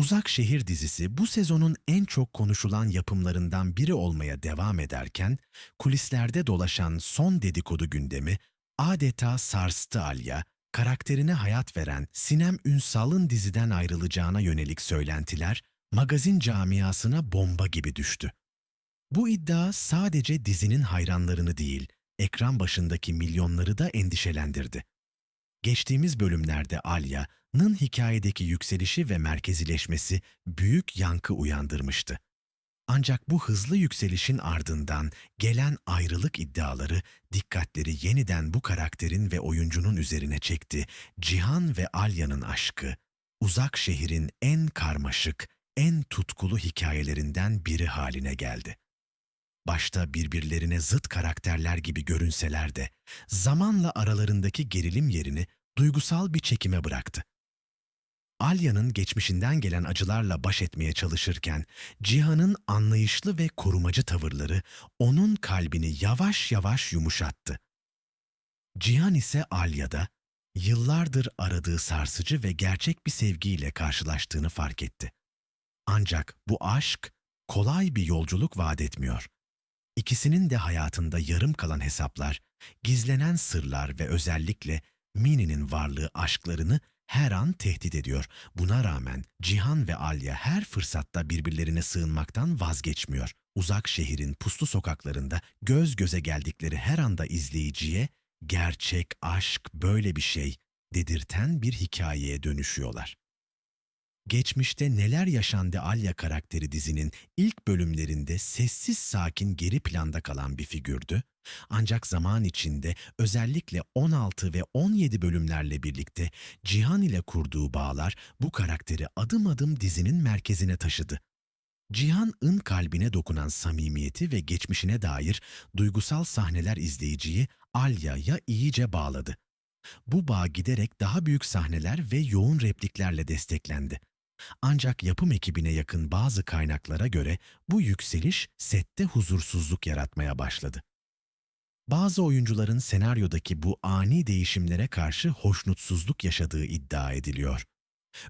Uzak Şehir dizisi bu sezonun en çok konuşulan yapımlarından biri olmaya devam ederken, kulislerde dolaşan son dedikodu gündemi adeta sarstı Alya, karakterine hayat veren Sinem Ünsal'ın diziden ayrılacağına yönelik söylentiler magazin camiasına bomba gibi düştü. Bu iddia sadece dizinin hayranlarını değil, ekran başındaki milyonları da endişelendirdi. Geçtiğimiz bölümlerde Alya'nın hikayedeki yükselişi ve merkezileşmesi büyük yankı uyandırmıştı. Ancak bu hızlı yükselişin ardından gelen ayrılık iddiaları dikkatleri yeniden bu karakterin ve oyuncunun üzerine çekti. Cihan ve Alya'nın aşkı, uzak şehrin en karmaşık, en tutkulu hikayelerinden biri haline geldi. Başta birbirlerine zıt karakterler gibi görünseler de zamanla aralarındaki gerilim yerini duygusal bir çekime bıraktı. Alya'nın geçmişinden gelen acılarla baş etmeye çalışırken Cihan'ın anlayışlı ve korumacı tavırları onun kalbini yavaş yavaş yumuşattı. Cihan ise Alya'da yıllardır aradığı sarsıcı ve gerçek bir sevgiyle karşılaştığını fark etti. Ancak bu aşk kolay bir yolculuk vaat etmiyor. İkisinin de hayatında yarım kalan hesaplar, gizlenen sırlar ve özellikle Mini'nin varlığı aşklarını her an tehdit ediyor. Buna rağmen Cihan ve Alya her fırsatta birbirlerine sığınmaktan vazgeçmiyor. Uzak şehrin puslu sokaklarında göz göze geldikleri her anda izleyiciye gerçek aşk böyle bir şey dedirten bir hikayeye dönüşüyorlar. Geçmişte neler yaşandı Alya karakteri dizinin ilk bölümlerinde sessiz sakin geri planda kalan bir figürdü. Ancak zaman içinde özellikle 16 ve 17 bölümlerle birlikte Cihan ile kurduğu bağlar bu karakteri adım adım dizinin merkezine taşıdı. Cihan'ın kalbine dokunan samimiyeti ve geçmişine dair duygusal sahneler izleyiciyi Alya'ya iyice bağladı. Bu bağ giderek daha büyük sahneler ve yoğun repliklerle desteklendi. Ancak yapım ekibine yakın bazı kaynaklara göre bu yükseliş sette huzursuzluk yaratmaya başladı. Bazı oyuncuların senaryodaki bu ani değişimlere karşı hoşnutsuzluk yaşadığı iddia ediliyor.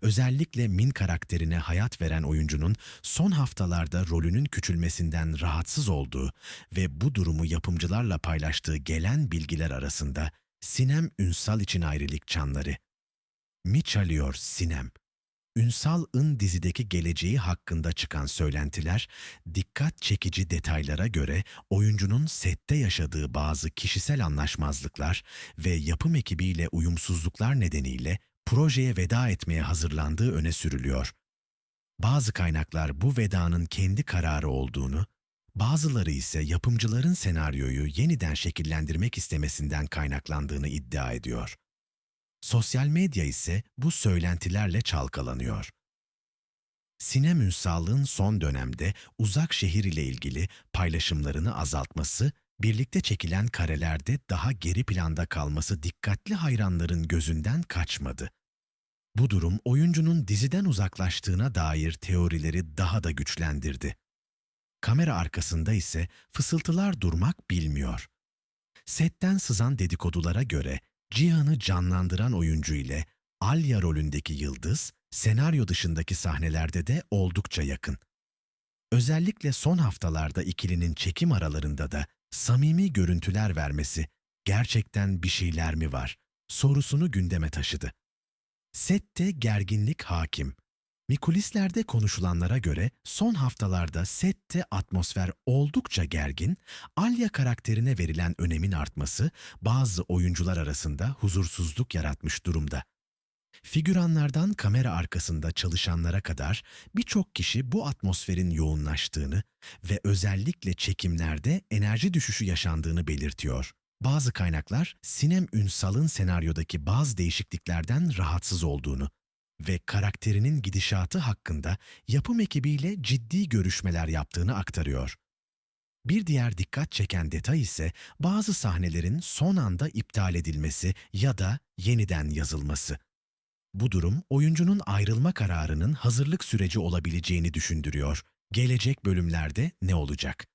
Özellikle Min karakterine hayat veren oyuncunun son haftalarda rolünün küçülmesinden rahatsız olduğu ve bu durumu yapımcılarla paylaştığı gelen bilgiler arasında Sinem Ünsal için ayrılık çanları. Mi çalıyor Sinem? Ünsal'ın dizideki geleceği hakkında çıkan söylentiler, dikkat çekici detaylara göre oyuncunun sette yaşadığı bazı kişisel anlaşmazlıklar ve yapım ekibiyle uyumsuzluklar nedeniyle projeye veda etmeye hazırlandığı öne sürülüyor. Bazı kaynaklar bu vedanın kendi kararı olduğunu, bazıları ise yapımcıların senaryoyu yeniden şekillendirmek istemesinden kaynaklandığını iddia ediyor. Sosyal medya ise bu söylentilerle çalkalanıyor. Sinem Ünsal'ın son dönemde uzak şehir ile ilgili paylaşımlarını azaltması, birlikte çekilen karelerde daha geri planda kalması dikkatli hayranların gözünden kaçmadı. Bu durum oyuncunun diziden uzaklaştığına dair teorileri daha da güçlendirdi. Kamera arkasında ise fısıltılar durmak bilmiyor. Setten sızan dedikodulara göre Cihan'ı canlandıran oyuncu ile Alya rolündeki yıldız, senaryo dışındaki sahnelerde de oldukça yakın. Özellikle son haftalarda ikilinin çekim aralarında da samimi görüntüler vermesi, gerçekten bir şeyler mi var sorusunu gündeme taşıdı. Sette gerginlik hakim. Mikulislerde konuşulanlara göre son haftalarda sette atmosfer oldukça gergin, Alya karakterine verilen önemin artması bazı oyuncular arasında huzursuzluk yaratmış durumda. Figüranlardan kamera arkasında çalışanlara kadar birçok kişi bu atmosferin yoğunlaştığını ve özellikle çekimlerde enerji düşüşü yaşandığını belirtiyor. Bazı kaynaklar Sinem Ünsal'ın senaryodaki bazı değişikliklerden rahatsız olduğunu ve karakterinin gidişatı hakkında yapım ekibiyle ciddi görüşmeler yaptığını aktarıyor. Bir diğer dikkat çeken detay ise bazı sahnelerin son anda iptal edilmesi ya da yeniden yazılması. Bu durum oyuncunun ayrılma kararının hazırlık süreci olabileceğini düşündürüyor. Gelecek bölümlerde ne olacak?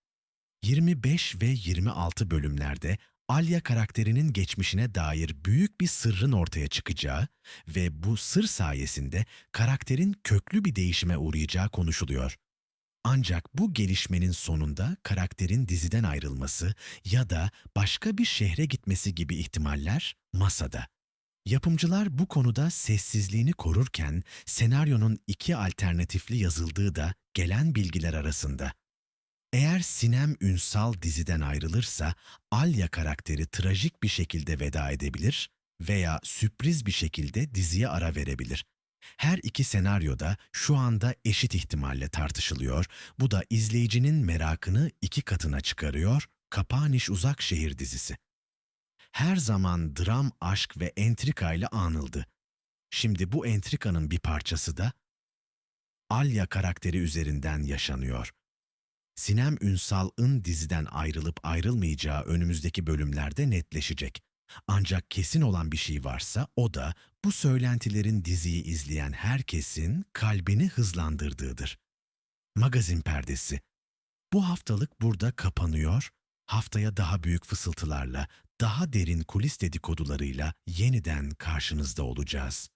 25 ve 26 bölümlerde Alya karakterinin geçmişine dair büyük bir sırrın ortaya çıkacağı ve bu sır sayesinde karakterin köklü bir değişime uğrayacağı konuşuluyor. Ancak bu gelişmenin sonunda karakterin diziden ayrılması ya da başka bir şehre gitmesi gibi ihtimaller masada. Yapımcılar bu konuda sessizliğini korurken senaryonun iki alternatifli yazıldığı da gelen bilgiler arasında. Eğer Sinem Ünsal diziden ayrılırsa Alya karakteri trajik bir şekilde veda edebilir veya sürpriz bir şekilde diziye ara verebilir. Her iki senaryoda şu anda eşit ihtimalle tartışılıyor. Bu da izleyicinin merakını iki katına çıkarıyor. Kapaniş Uzak Şehir dizisi. Her zaman dram, aşk ve entrika ile anıldı. Şimdi bu entrikanın bir parçası da Alya karakteri üzerinden yaşanıyor. Sinem Ünsal'ın diziden ayrılıp ayrılmayacağı önümüzdeki bölümlerde netleşecek. Ancak kesin olan bir şey varsa o da bu söylentilerin diziyi izleyen herkesin kalbini hızlandırdığıdır. Magazin perdesi. Bu haftalık burada kapanıyor. Haftaya daha büyük fısıltılarla, daha derin kulis dedikodularıyla yeniden karşınızda olacağız.